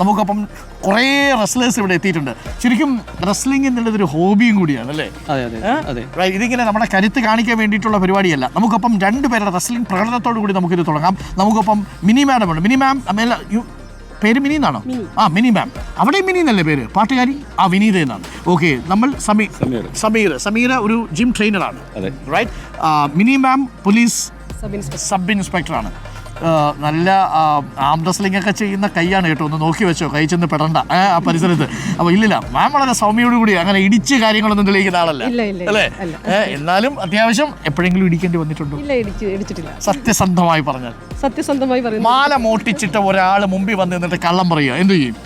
നമുക്കപ്പം കുറേ റെസ്ലേഴ്സ് ഇവിടെ എത്തിയിട്ടുണ്ട്. ശരിക്കും റെസ്ലിംഗ് എന്നുള്ളത് ഒരു ഹോബിയും കൂടിയാണ് അല്ലേ? അതെ അതെ ഏ? അതെ. Right, ഇതിങ്ങനെ നമ്മുടെ കരുത്ത് കാണിക്കാൻ വേണ്ടിയിട്ടുള്ള പരിപാടിയല്ല. നമുക്കൊപ്പം രണ്ടുപേരുടെ റെസ്ലിംഗ് പ്രകടനത്തോടു കൂടി നമുക്കിത് തുടങ്ങാം. നമുക്കപ്പം മിനി മാഡം ഉണ്ട്. മിനി മാം പേര് മിനി എന്നാണോ? ആ മിനി മാം അവിടെ മിനി എന്നല്ലേ പേര്? പാട്ടുകാരി? ആ വിനീത എന്നാണ്. ഓക്കെ നമ്മൾ സമീർ. സമീർ. സമീർ ഒരു ജിം ട്രെയിനറാണ് അതെ. Right Mini ma'am police sub ഇൻസ്പെക്ടറാണ് നല്ല ആം റെസ്ലിംഗ് ഒക്കെ ചെയ്യുന്ന കൈയാണ് കേട്ടോ ഒന്ന് നോക്കി വെച്ചോ കൈ ചെന്ന് പെടണ്ട. ആ പരിസരത്ത്. അപ്പോൾ ഇല്ലില്ല മാം വളരെ സൗമ്യയോട് കൂടി അങ്ങനെ ഇടിച്ച് കാര്യങ്ങളൊന്നും തെളിയിക്കുന്ന ആളല്ല. അല്ലേ. എന്നാലും അത്യാവശ്യം എപ്പോഴെങ്കിലും ഇടിക്കേണ്ടി വന്നിട്ടുണ്ടോ? സത്യസന്ധമായി പറഞ്ഞാൽ. സത്യസന്ധമായി പറയുന്നു. മാല മോട്ടിച്ചിട്ട് ഒരാൾ മുമ്പിൽ വന്ന് നിന്നിട്ട് കള്ളം പറയുക. എന്തു ചെയ്യും?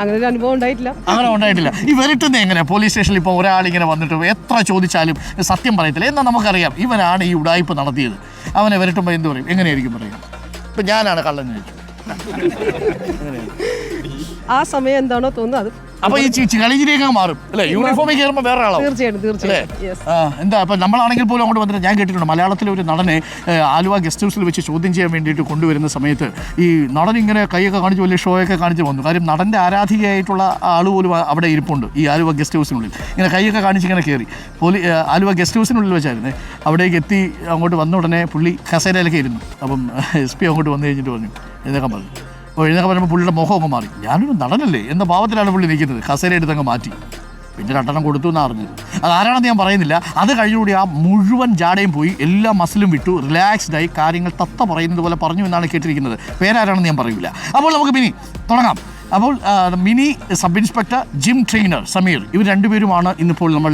അങ്ങനെ ഒരു അനുഭവം ഉണ്ടായിട്ടില്ല. അങ്ങനെ ഉണ്ടായിട്ടില്ല. ഈ വരട്ടുന്ന എങ്ങനെ പോലീസ് സ്റ്റേഷനിൽ ഇപ്പോൾ ഒരാൾ ഇങ്ങനെ വന്നിട്ട് എത്ര ചോദിച്ചാലും സത്യം പറയത്തില്ല. എന്നാൽ നമുക്കറിയാം ഇവനാണ് ഈ ഉടായ്പ നടത്തിയത്. അവനെ വരട്ടുമ്പോൾ എന്ത് പറയും? എങ്ങനെയായിരിക്കും പറയുക ഇപ്പം ഞാനാണ് കള്ളൻ ചോദിച്ചു ആ സമയം എന്താണോ തോന്നുന്നത് അത് അപ്പൊ ഈ കളിച്ചിരിയൊക്കെ മാറും. അല്ലേ? യൂണിഫോമിൽ കയറുമ്പോൾ വേറെ ആളോ ആ, എന്താ അപ്പൊ നമ്മളാണെങ്കിൽ പോലും അങ്ങോട്ട് വന്നിട്ട് ഞാൻ കേട്ടിട്ടുണ്ട് മലയാളത്തിലെ ഒരു നടനെ ആലുവ ഗസ്റ്റ് ഹൗസിൽ വെച്ച് ചോദ്യം ചെയ്യാൻ വേണ്ടിയിട്ട് കൊണ്ടുവരുന്ന സമയത്ത് ഈ നടൻ ഇങ്ങനെ കൈയൊക്കെ കാണിച്ച് വലിയ ഷോ ഒക്കെ കാണിച്ച് വന്നു. കാര്യം നടന്റെ ആരാധികയായിട്ടുള്ള ആൾ പോലും അവിടെ ഇരിപ്പുണ്ട് ഈ ആലുവ ഗസ്റ്റ് ഹൗസിനുള്ളിൽ ഇങ്ങനെ കൈയൊക്കെ കാണിച്ച് ഇങ്ങനെ കയറി പോലീ ആലുവ ഗസ്റ്റ് ഹൗസിനുള്ളിൽ വെച്ചായിരുന്നു. അവിടേക്ക് എത്തി അങ്ങോട്ട് വന്ന ഉടനെ പുള്ളി കസേരയിലൊക്കെ ഇരുന്നു. അപ്പം എസ് പി അങ്ങോട്ട് വന്നു കഴിഞ്ഞിട്ട് പറഞ്ഞു. എന്നൊക്കെ പറഞ്ഞു. അപ്പോൾ എഴുന്നൊക്കെ പറയുമ്പോൾ പുള്ളിയുടെ മുഖമൊക്കെ മാറി. ഞാനൊരു നടനല്ലേ? എന്ന ഭാവത്തിലാണ് പുള്ളി നിൽക്കുന്നത്. കസേര എടുത്ത് അങ്ങ് മാറ്റി. പിന്നെ രണ്ടെണ്ണം കൊടുത്തു എന്ന് അറിഞ്ഞത്. അത് ആരാണെന്ന് ഞാൻ പറയുന്നില്ല. അത് കഴിഞ്ഞുകൂടി ആ മുഴുവൻ ജാടയും പോയി. എല്ലാ മസിലും വിട്ടു. റിലാക്സ്ഡായി കാര്യങ്ങൾ തത്ത പറയുന്നത് പോലെ പറഞ്ഞു എന്നാണ് കേട്ടിരിക്കുന്നത്. പേരാരാണെന്ന് ഞാൻ പറയില്ല അപ്പോൾ നമുക്ക് പിന്നെ തുടങ്ങാം. അപ്പോൾ Mini sub inspector gym trainer Sameer ഇവർ രണ്ടുപേരുമാണ് ഇന്നിപ്പോൾ നമ്മൾ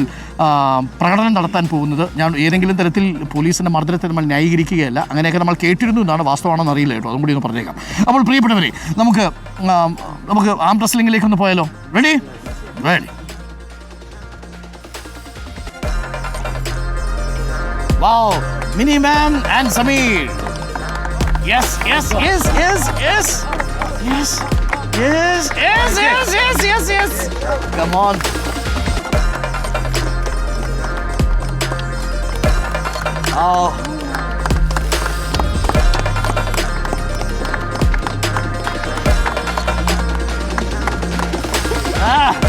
പ്രകടനം നടത്താൻ പോകുന്നത്. ഞാൻ ഏതെങ്കിലും തരത്തിൽ പോലീസിന്റെ മർദ്ദനത്തെ നമ്മൾ ന്യായീകരിക്കുകയല്ല അങ്ങനെയൊക്കെ നമ്മൾ കേട്ടിരുന്നു എന്നാണ് വാസ്തവമാണെന്ന് അറിയില്ല കേട്ടോ. അതും കൂടി ഒന്ന് പറഞ്ഞേക്കാം. അപ്പോൾ പ്രിയപ്പെട്ടവരെ നമുക്ക് നമുക്ക് ആം റെസ്ലിംഗിലേക്ക് ഒന്ന് പോയാലോ? Ready ready Mini Man and Sameer yes yes yes yes yes yes, yes, yes, yes, yes, yes, yes. Come on. Oh. ആ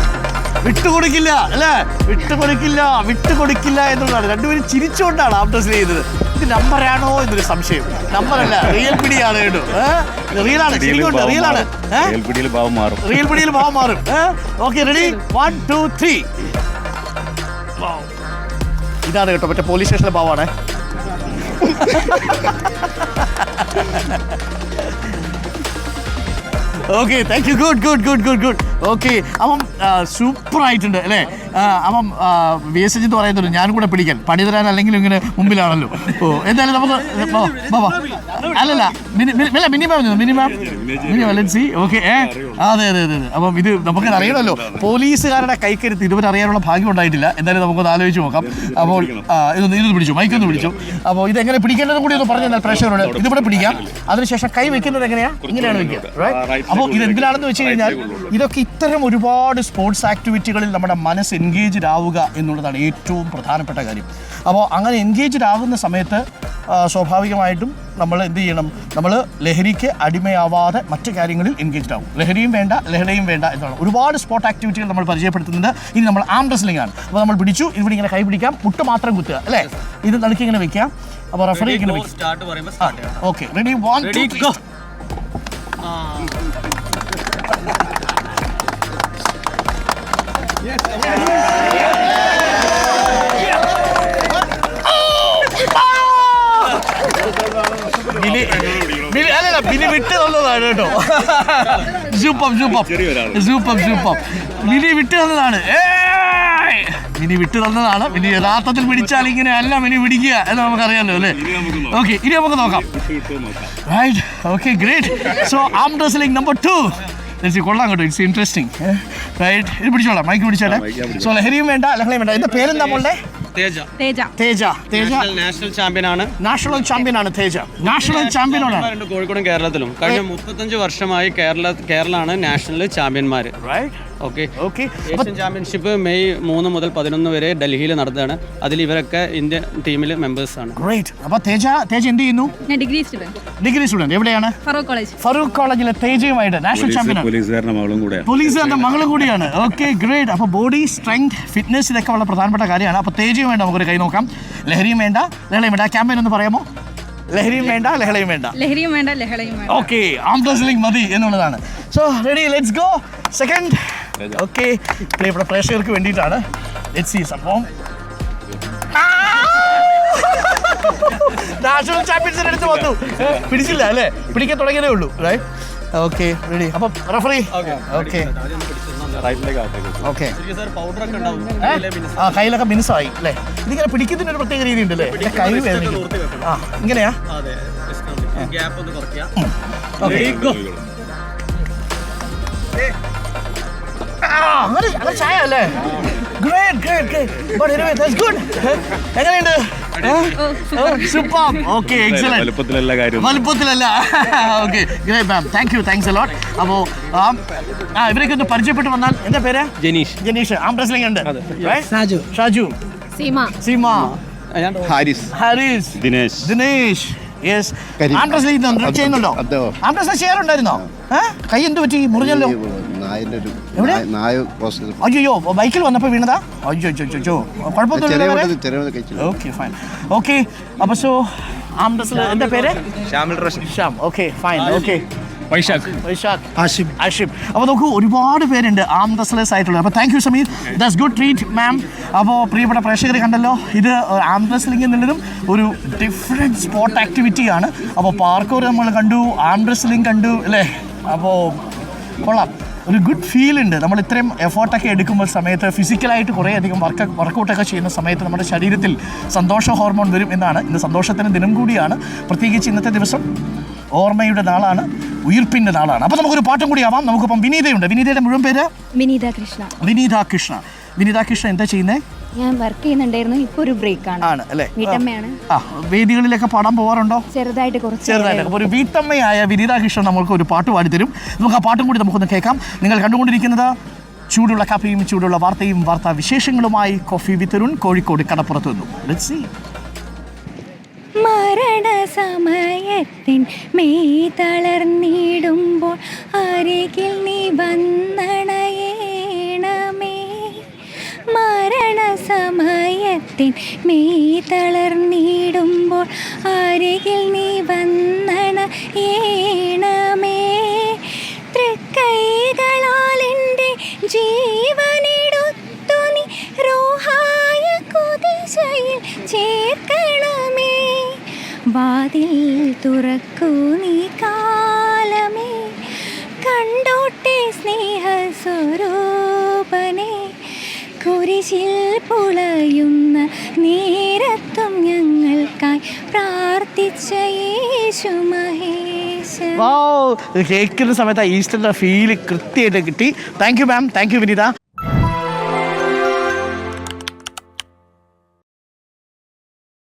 വിട്ടുകൊടുക്കില്ല അല്ലേ? വിട്ടുകൊടുക്കില്ല വിട്ടുകൊടുക്കില്ല എന്നുള്ളതാണ്. രണ്ടുപേരും ചിരിച്ചുകൊണ്ടാണ് ആഫ്റ്റർ ചെയ്തത്. ഇത് നമ്പറാണോ എന്നൊരു സംശയം. നമ്പറല്ല റിയൽ പിടിയാണ് കേട്ടോ. റിയൽ ആണ്. റിയലാണ് റിയൽ ആണ്. ഭാവം മാറും. റിയൽ പിടിയിൽ ഭാവം മാറും. Okay ready one two three ഇതാണ് കേട്ടോ മറ്റേ പോലീസ് സ്റ്റേഷനിലെ ഭാവമാണ് okay thank you good good good good good okay അപ്പം സൂപ്പർ ആയിട്ടുണ്ട് അല്ലേ? അപ്പം വി എസ് എന്ന് പറയുന്നുണ്ട് ഞാനും കൂടെ പിടിക്കാൻ പണി തരാൻ അല്ലെങ്കിലും ഇങ്ങനെ മുമ്പിലാണല്ലോ. ഓ എന്തായാലും നമുക്ക്. അല്ലല്ല മിനി മിനി- മിനിമം മിനി വലൻസി ഓക്കെ ഏ? അതെ അതെ അതെ അപ്പം ഇത് നമുക്ക് അറിയണമല്ലോ. പോലീസുകാരുടെ കൈക്കരുത്ത് ഇതുവരെ അറിയാനുള്ള ഭാഗ്യം ഉണ്ടായിട്ടില്ല. എന്തായാലും നമുക്കൊന്ന് ആലോചിച്ച് നോക്കാം. അപ്പോൾ ഇതൊന്ന് ഇതൊന്ന് പിടിച്ചു മൈക്കൊന്ന് പിടിച്ചു. അപ്പോൾ ഇത് എങ്ങനെ പിടിക്കേണ്ടതും കൂടി ഒന്ന് പറഞ്ഞു തന്നാൽ പ്രേക്ഷകരോട് ഇതിവിടെ പിടിക്കാം. അതിനുശേഷം കൈ വെക്കുന്നത് എങ്ങനെയാ? ഇങ്ങനെയാണ് വെക്കുക അപ്പോൾ ഇത് എന്തിനാണെന്ന് വെച്ച് കഴിഞ്ഞാൽ ഇതൊക്കെ ഇത്തരം ഒരുപാട് സ്പോർട്സ് ആക്ടിവിറ്റികളിൽ നമ്മുടെ മനസ്സ് എൻഗേജ്ഡ് ആവുക എന്നുള്ളതാണ് ഏറ്റവും പ്രധാനപ്പെട്ട കാര്യം. അപ്പോൾ അങ്ങനെ എൻഗേജ്ഡ് ആകുന്ന സമയത്ത് സ്വാഭാവികമായിട്ടും നമ്മൾ എന്ത് ചെയ്യണം? നമ്മൾ ലഹരിക്ക് അടിമയാവാതെ മറ്റു കാര്യങ്ങളിൽ എൻഗേജ്ഡ് ആവും. ലഹരിയും വേണ്ട ലഹരിയും വേണ്ട എന്നാണ്. ഒരുപാട് സ്പോർട്ട് ആക്ടിവിറ്റികൾ നമ്മൾ പരിചയപ്പെടുത്തുന്നുണ്ട്. ഇനി നമ്മൾ ആം റെസ്ലിംഗ് ആണ്. അപ്പോൾ നമ്മൾ പിടിച്ചു ഇവിടെ ഇങ്ങനെ കൈ പിടിക്കാം മുട്ട് മാത്രം കുത്തുക അല്ലേ? ഇത് നടുക്ക് ഇങ്ങനെ വെക്കാം. അപ്പോൾ റെഫറി ഇങ്ങനെ വെക്കാം. Okay ready one Ready, go. ബിലി ബിലി അല്ലല്ല ബിലി വിട്ട് തന്നതാണ് കേട്ടോ. സൂപ്പം സൂപ്പം. സൂപ്പം സൂപ്പം ബിലി വിട്ട് തന്നതാണ്! മിനി വിട്ട് തന്നതാണ്. മിനി യഥാർത്ഥത്തിൽ പിടിച്ചാൽ ഇങ്ങനെ അല്ല മിനി പിടിക്കുക എന്ന് നമുക്കറിയാമല്ലോ അല്ലേ? ഇനി ഓക്കെ ഇനി നമുക്ക് നോക്കാം. Right okay great so arm wrestling number two കൊള്ളാം കേട്ടോ. ഇറ്റ്സ് ഇൻട്രസ്റ്റിംഗ് റൈറ്റ് ഇത് പിടിച്ചോളാം. മൈക്ക് പിടിച്ചോട്ടെ. സോ ലഹരിയും വേണ്ട ലഹളയും വേണ്ട. എന്താ പേരെന്താ മോളുടെ തേജ. തേജ. തേജ. തേജ. നാഷണൽ ചാമ്പ്യൻ ആണ്. നാഷണൽ ചാമ്പ്യൻ ആണ് തേജ. നാഷണൽ കോഴിക്കോടും കേരളത്തിലും. കഴിഞ്ഞ മുപ്പത്തഞ്ച് വർഷമായി കേരള കേരളമാണ് national ചാമ്പ്യന്മാർ right okay. Okay. Asian championship May മൂന്ന് മുതൽ പതിനൊന്ന് വരെ ഡൽഹിയിൽ നടന്നതാണ്. അതിൽ ഇവരൊക്കെ ഇന്ത്യൻ ടീമിൽ മെമ്പേഴ്സാണ് ഗ്രേറ്റ് അപ്പോൾ തേജ തേജ എന്ത് ചെയ്യുന്നു? ഞാൻ ഡിഗ്രി സ്റ്റുഡന്റ് ഡിഗ്രി സ്റ്റുഡന്റ് എവിടെയാണ്? ഫറൂഖ് കോളേജ്. ഫറൂഖ് കോളേജിലെ തേജയുമായിട്ട് നാഷണൽ ചാമ്പ്യൻ പോലീസുകാരന്റെ മകളും കൂടെയാണ്. പോലീസുകാരന്റെ മകളും കൂടിയാണ്. ഓക്കെ ഗ്രേറ്റ് അപ്പോൾ ബോഡി സ്ട്രെങ്ത് ഫിറ്റ്നസ് ഇതൊക്കെ വളരെ പ്രധാനപ്പെട്ട കാര്യമാണ്. അപ്പോൾ തേജയും വേണ്ട നമുക്കൊരു കൈ നോക്കാം. ലഹരിയും വേണ്ട ലഹളയും വേണ്ട. ക്യാമ്പയിൻ ഒന്ന് പറയാമോ? ലഹരിയും വേണ്ട ലഹളയും വേണ്ട. ലഹരിയും വേണ്ട ലഹളയും വേണ്ട. ഓക്കെ ആം മതി എന്നുള്ളതാണ്. So ready let's go second okay ഇവിടെ പ്രേക്ഷകർക്ക് വേണ്ടിയിട്ടാണ്. ലെറ്റ്സ് സീ സംഭവം. നാഷണൽ ചാമ്പ്യൻസിന് അടുത്ത് വന്നു. പിടിച്ചില്ല അല്ലേ? പിടിക്കാൻ തുടങ്ങിയതേ ഉള്ളൂ ഓക്കെ റെഡി അപ്പം റഫറി ഓക്കെ ഓക്കെ ആ കയ്യിലൊക്കെ മിനുസായി അല്ലേ? ഇതിങ്ങനെ പിടിക്കുന്നതിന് ഒരു പ്രത്യേക രീതി ഉണ്ട് അല്ലേ കൈ വേദന ആ ഇങ്ങനെയാ? അതെ ഗ്യാപ്പ് ഒന്ന് കുറയ്ക്കുക. അങ്ങനെ അങ്ങനെ ചായ അല്ലേ great great great but anyway that's good എങ്ങനെയുണ്ട് സൂപ്പർ ഓക്കെ എക്സലന്റ് വലുപ്പത്തിലെല്ലാ കാര്യം. വലുപ്പത്തിലല്ല. Okay great ma'am thank you thanks a lot അപ്പോൾ ആ ഇവരൊക്കെ ഒന്ന് പരിചയപ്പെട്ട് വന്നാൽ എന്താ പേര്? ജനീഷ്. ജനീഷ്. ആം റെസ്ലിംഗ് ഉണ്ട്. ഷാജു. ഷാജു. സീമ. സീമ. ഞാൻ Haris. Haris. Dinesh. Dinesh yes Kareem. Arm wrestling ചെയ്യുന്നുണ്ടോ? അതോ. ഷെയർ ചെയ്യാറുണ്ടായിരുന്നോ? കൈ എന്ത് പറ്റി? മുറിഞ്ഞല്ലോ. നായന്റെ ഒരു നായ- നായ അയ്യോ ബൈക്കിൽ വന്നപ്പോൾ വീണതാ? അയ്യോ അയ്യോ കുഴപ്പമൊന്നുമില്ല ഓക്കെ ഫൈൻ ഓക്കെ അപ്പോൾ സോ ആം റെസ്ലർ എന്താ പേര്? Shamil Rasheed Shyam okay fine okay Vaishakh. Vaishakh. Ashib Ashib അപ്പോൾ നമുക്ക് ഒരുപാട് പേരുണ്ട് ആം റെസ്ലേഴ്സ് ആയിട്ടുള്ളത് അപ്പോൾ thank you Sameer that's good treat ma'am അപ്പോൾ പ്രിയപ്പെട്ട പ്രേക്ഷകർ കണ്ടല്ലോ ഇത് ആം റെസ്ലിംഗ് എന്നുള്ളതും ഒരു ഡിഫറെന്റ് സ്പോർട്ട് ആക്ടിവിറ്റിയാണ് അപ്പോൾ പാർക്കോർ നമ്മൾ കണ്ടു ആം റെസ്ലിംഗ് കണ്ടു അല്ലേ? അപ്പോൾ കൊള്ളാം. ഒരു ഗുഡ് ഫീൽ ഉണ്ട്. നമ്മൾ ഇത്രയും എഫേർട്ടൊക്കെ എടുക്കുമ്പോൾ സമയത്ത് ഫിസിക്കലായിട്ട് കുറേ അധികം വർക്ക് വർക്കൗട്ടൊക്കെ ചെയ്യുന്ന സമയത്ത് നമ്മുടെ ശരീരത്തിൽ സന്തോഷ ഹോർമോൺ വരും എന്നാണ്. ഇന്ന് സന്തോഷത്തിന് ദിനം കൂടിയാണ്. പ്രത്യേകിച്ച് ഇന്നത്തെ ദിവസം ഓർമ്മയുടെ നാളാണ്. ഉയിർപ്പിന്റെ നാളാണ് അപ്പോൾ നമുക്കൊരു പാട്ടും കൂടി ആവാം. നമുക്കിപ്പം വിനീതയുണ്ട്. വിനീതയുടെ മുഴുവൻ പേര്? വിനീത കൃഷ്ണ. വിനീത കൃഷ്ണ. വിനീത കൃഷ്ണ എന്താ ചെയ്യുന്നത് ഞാൻ വർക്ക് ചെയ്യുന്നുണ്ടായിരുന്നു. ഇപ്പൊ ഒരു ബ്രേക്ക് ആണ്. ആണ് അല്ലേ? വീട്ടമ്മയാണ്. ആ വേദികളിലൊക്കെ പാടാൻ പോകാറുണ്ടോ ചെറുതായിട്ട് കുറച്ച് ചെറുതായിട്ട്. ഒരു വീട്ടമ്മയായ വിനീത കൃഷ്ണൻ നമ്മൾക്ക് ഒരു പാട്ട് പാടിത്തരും. നമുക്ക് ആ പാട്ടും കൂടി നമുക്കൊന്ന് കേൾക്കാം. നിങ്ങൾ കണ്ടുകൊണ്ടിരിക്കുന്നത് ചൂടുള്ള കാപ്പിയും ചൂടുള്ള വാർത്തയും വാർത്താ വിശേഷങ്ങളുമായി കോഫി വിത്തരുൺ കോഴിക്കോട് കടപ്പുറത്ത് നിന്നു. Let's സമയത്തിൻ മേ തളർന്നിടുമ്പോൾ അരികിൽ നീ വന്നണയേണമേ. മരണ സമയത്തിൻ മേ തളർന്നിടുമ്പോൾ അരികിൽ നീ വന്നണയേണമേ. തൃക്കൈകളാൽ എന്റെ നീ. രോഹായ കുതിശയിൽ ചേർക്കണമേ വാതിൽ തുറക്കൂ നീ കാലമേ. കണ്ടോട്ടെ സ്നേഹസ്വരൂപനെ. കുരിശിൽ പുളയുന്ന നേരത്തും ഞങ്ങൾക്കായി പ്രാർത്ഥിച്ച യേശു മഹേശ കേൾക്കുന്ന സമയത്ത് ആ ഈസ്റ്ററിന്റെ ഫീൽ കൃത്യമായിട്ട് കിട്ടി. Thank you ma'am thank you Vineetha.